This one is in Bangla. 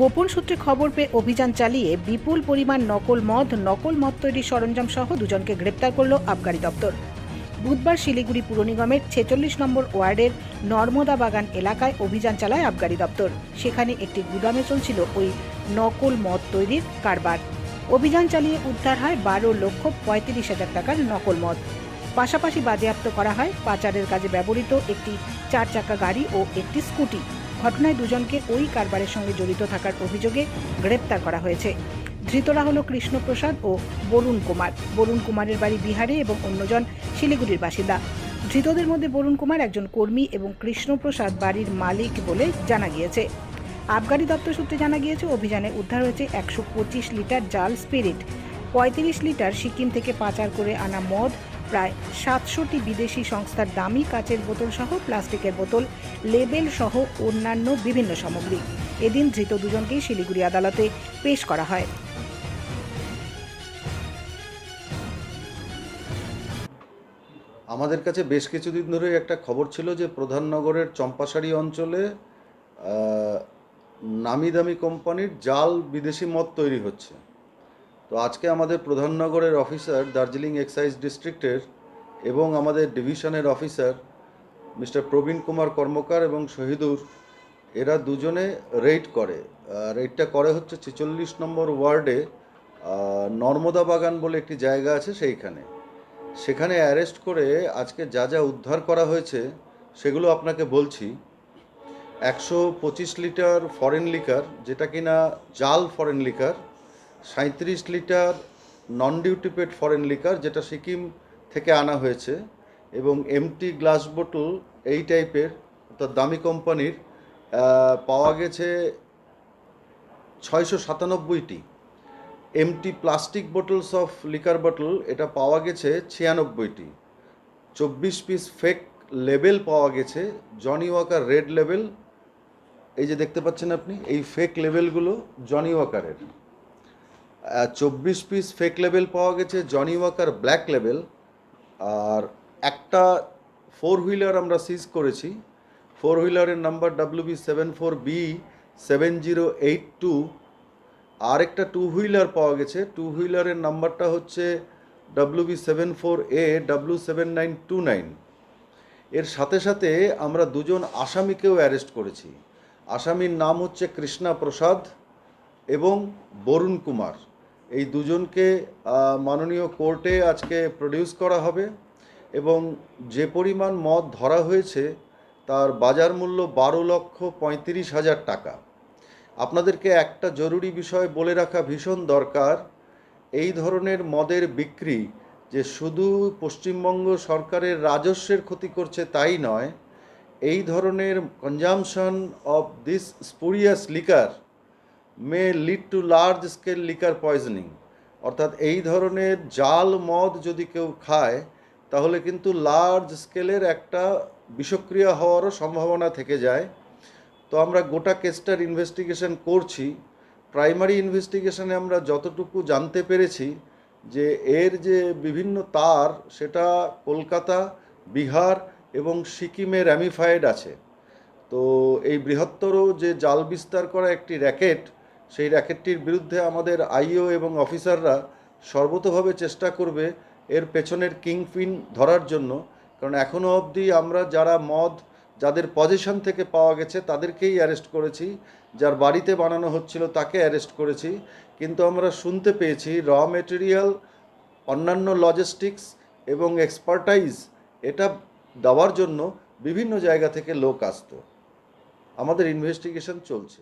গোপন সূত্রে খবর পেয়ে অভিযান চালিয়ে বিপুল পরিমাণ নকল মদ নকল মদ তৈরির সরঞ্জাম সহ দুজনকে গ্রেপ্তার করল আবগারি দপ্তর। বুধবার শিলিগুড়ি পুর নিগমের ছেচল্লিশ নম্বর ওয়ার্ডের নর্মদা বাগান এলাকায় অভিযান চালায় আবগারি দপ্তর। সেখানে একটি গুদামে চলছিল ওই নকল মদ তৈরির কারবার। অভিযান চালিয়ে উদ্ধার হয় বারো লক্ষ পঁয়ত্রিশ হাজার টাকার নকল মদ। পাশাপাশি বাজেয়াপ্ত করা হয় পাচারের কাজে ব্যবহৃত একটি চার চাকা গাড়ি ও একটি স্কুটি। ঘটনায় দুজনকে ওই কারবারের সঙ্গে জড়িত থাকার অভিযোগে গ্রেপ্তার করা হয়েছে। ধৃতরা হল কৃষ্ণপ্রসাদ ও বরুণ কুমার। বরুণ কুমারের বাড়ি বিহারে এবং অন্যজন শিলিগুড়ির বাসিন্দা। ধৃতদের মধ্যে বরুণ কুমার একজন কর্মী এবং কৃষ্ণপ্রসাদ বাড়ির মালিক বলে জানা গিয়েছে। আবগারি দপ্তর সূত্রে জানা গিয়েছে, অভিযানে উদ্ধার হয়েছে একশো পঁচিশ লিটার জাল স্পিরিট, পঁয়ত্রিশ লিটার সিকিম থেকে পাচার করে আনা মদ প্রায় সাতশোটি বিদেশি সংস্থার দামি কাচের বোতল সহ প্লাস্টিকের বোতল, লেবেল সহ অন্যান্য বিভিন্ন সামগ্রী। এদিন ধৃত দুজনকেই শিলিগুড়ি আদালতে পেশ করা হয়। আমাদের কাছে বেশ কিছুদিন ধরে একটা খবর ছিল যে প্রধাননগরের চম্পাশাড়ি অঞ্চলে নামি দামি কোম্পানির জাল বিদেশি মদ তৈরি হচ্ছে। তো আজকে আমাদের প্রধাননগরের অফিসার দার্জিলিং এক্সাইজ ডিস্ট্রিক্টের এবং আমাদের ডিভিশনের অফিসার মিস্টার প্রবীণ কুমার কর্মকার এবং শহীদুর, এরা দুজনে রেড করে। রেডটা করে হচ্ছে ছেচল্লিশ নম্বর ওয়ার্ডে নর্মদা বাগান বলে একটি জায়গা আছে সেইখানে। সেখানে অ্যারেস্ট করে আজকে যা যা উদ্ধার করা হয়েছে, সেগুলো আপনাকে বলছি। একশো পঁচিশ লিটার ফরেন লিকার যেটা কিনা জাল ফরেন লিকার সাঁত্রিশ litre non duty paid foreign liquor যেটা সিকিম থেকে আনা হয়েছে এবং এমটি গ্লাস বোটল এই টাইপের অর্থাৎ দামি কোম্পানির পাওয়া গেছে ছয়শো সাতানব্বইটি। Empty plastic bottles of liquor bottle এটা পাওয়া গেছে ছিয়ানব্বইটি। চব্বিশ পিস ফেক লেবেল পাওয়া গেছে জনি ওয়াকার রেড লেবেল এই যে দেখতে পাচ্ছেন আপনি, এই ফেক লেবেলগুলো জনি ওয়াকারের চব্বিশ পিস ফেক লেবেল পাওয়া গেছে জনি ওয়াকার ব্ল্যাক লেবেল আর একটা ফোর হুইলার আমরা সিজ করেছি। Four হুইলারের number W B seven four B seven zero eight two আর একটা টু হুইলার পাওয়া গেছে। টু হুইলারের নাম্বারটা হচ্ছে W B seven four A W seven nine two nine এর সাথে সাথে আমরা দুজন আসামিকেও অ্যারেস্ট করেছি। আসামির নাম হচ্ছে কৃষ্ণা প্রসাদ এবং বরুণ কুমার। এই দুজনকে মাননীয় কোর্টে আজকে প্রডিউস করা হবে এবং যে পরিমাণ মদ ধরা হয়েছে তার বাজার মূল্য বারো লক্ষ পঁয়ত্রিশ হাজার টাকা। আপনাদেরকে একটা জরুরি বিষয় বলে রাখা ভীষণ দরকার, এই ধরনের মদের বিক্রি যে শুধু পশ্চিমবঙ্গ সরকারের রাজস্বের ক্ষতি করছে তাই নয়, এই ধরনের consumption of this spurious liquor may lead to large scale liquor poisoning অর্থাৎ এই ধরনের জাল মদ যদি কেউ খায়, তাহলে কিন্তু লার্জ স্কেলের একটা বিষক্রিয়া হওয়ারও সম্ভাবনা থেকে যায়। তো আমরা গোটা কেসটার ইনভেস্টিগেশন করছি। প্রাইমারি ইনভেস্টিগেশনে আমরা যতটুকু জানতে পেরেছি যে এর যে বিভিন্ন তার, সেটা কলকাতা, বিহার এবং সিকিমে র্যামিফাইড আছে। তো এই বৃহত্তর যে জাল বিস্তার করা একটি র্যাকেট সেই র্যাকেটটির বিরুদ্ধে আমাদের আইও এবং অফিসাররা সর্বতোভাবে চেষ্টা করবে এর পেছনের কিংপিন ধরার জন্য। কারণ এখনও অবধি আমরা যারা মদ, যাদের পজিশন থেকে পাওয়া গেছে তাদেরকেই অ্যারেস্ট করেছি। যার বাড়িতে বানানো হচ্ছিল তাকে অ্যারেস্ট করেছি। কিন্তু আমরা শুনতে পেয়েছি র মেটেরিয়াল, অন্যান্য লজিস্টিক্স এবং এক্সপার্টাইজ এটা দেওয়ার জন্য বিভিন্ন জায়গা থেকে লোক আসতো। আমাদের ইনভেস্টিগেশন চলছে।